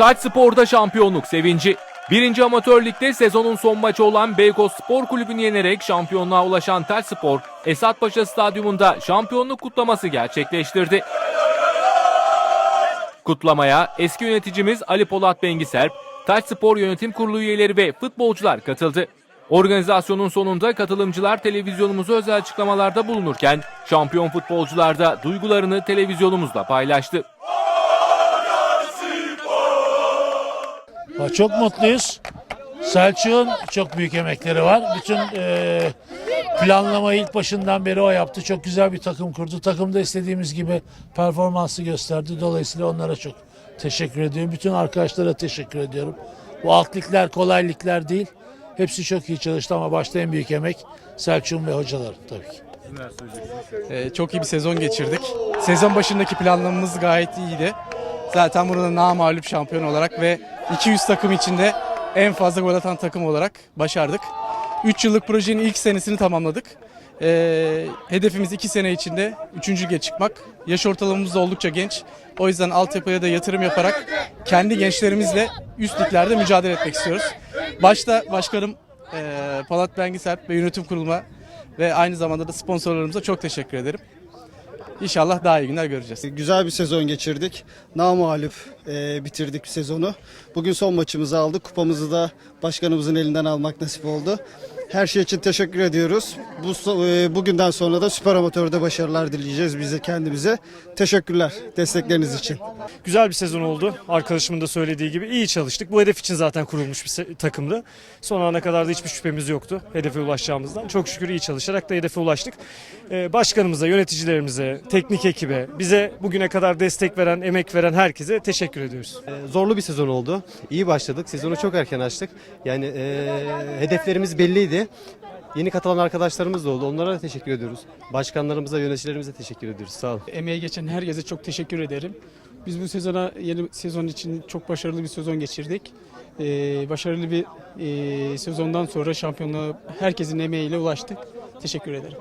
Taç Spor'da şampiyonluk sevinci. Birinci amatör ligde sezonun son maçı olan Beykoz Spor Kulübü'nü yenerek şampiyonluğa ulaşan Taç Spor, Esatpaşa Stadyumunda şampiyonluk kutlaması gerçekleştirdi. Kutlamaya eski yöneticimiz Ali Polat Bengiserp, Taç Spor Yönetim Kurulu üyeleri ve futbolcular katıldı. Organizasyonun sonunda katılımcılar televizyonumuza özel açıklamalarda bulunurken şampiyon futbolcular da duygularını televizyonumuzda paylaştı. Çok mutluyuz. Selçuk'un çok büyük emekleri var. Bütün e, planlamayı ilk başından beri o yaptı. Çok güzel bir takım kurdu. Takım da istediğimiz gibi performansı gösterdi. Dolayısıyla onlara çok teşekkür ediyorum. Bütün arkadaşlara teşekkür ediyorum. Bu alt ligler kolay ligler değil. Hepsi çok iyi çalıştı ama başta en büyük emek Selçuk'un ve hocaların tabii ki. Ee, çok iyi bir sezon geçirdik. Sezon başındaki planlamamız gayet iyiydi. Zaten burada namağlup şampiyon olarak ve 200 takım içinde en fazla gol atan takım olarak başardık. 3 yıllık projenin ilk senesini tamamladık. Ee, hedefimiz 2 sene içinde 3. lige çıkmak. Yaş ortalamamız da oldukça genç. O yüzden altyapıya da yatırım yaparak kendi gençlerimizle üst liglerde mücadele etmek istiyoruz. Başta başkanım eee Polat Bengiserp ve yönetim kuruluma ve aynı zamanda da sponsorlarımıza çok teşekkür ederim. İnşallah daha iyi günler göreceğiz. Güzel bir sezon geçirdik. Namalip e, bitirdik sezonu. Bugün son maçımızı aldık. Kupamızı da başkanımızın elinden almak nasip oldu. Her şey için teşekkür ediyoruz. Bu e, bugünden sonra da Süper Amatör'de başarılar dileyeceğiz bize kendimize. Teşekkürler destekleriniz için. Güzel bir sezon oldu. Arkadaşımın da söylediği gibi iyi çalıştık. Bu hedef için zaten kurulmuş bir takımdı. Son ana kadar da hiçbir şüphemiz yoktu hedefe ulaşacağımızdan. Çok şükür iyi çalışarak da hedefe ulaştık. Ee, başkanımıza, yöneticilerimize, teknik ekibe, bize bugüne kadar destek veren, emek veren herkese teşekkür ediyoruz. Ee, Zorlu bir sezon oldu. İyi başladık. Sezonu çok erken açtık. Yani e, hedeflerimiz belliydi. Yeni katılan arkadaşlarımız da oldu. Onlara da teşekkür ediyoruz. Başkanlarımıza, yöneticilerimize teşekkür ediyoruz. Sağ olun. Emeği geçen herkese çok teşekkür ederim. Biz bu sezona yeni sezon için çok başarılı bir sezon geçirdik. Ee, başarılı bir e, sezondan sonra şampiyonluğa herkesin emeğiyle ulaştık. Teşekkür ederim.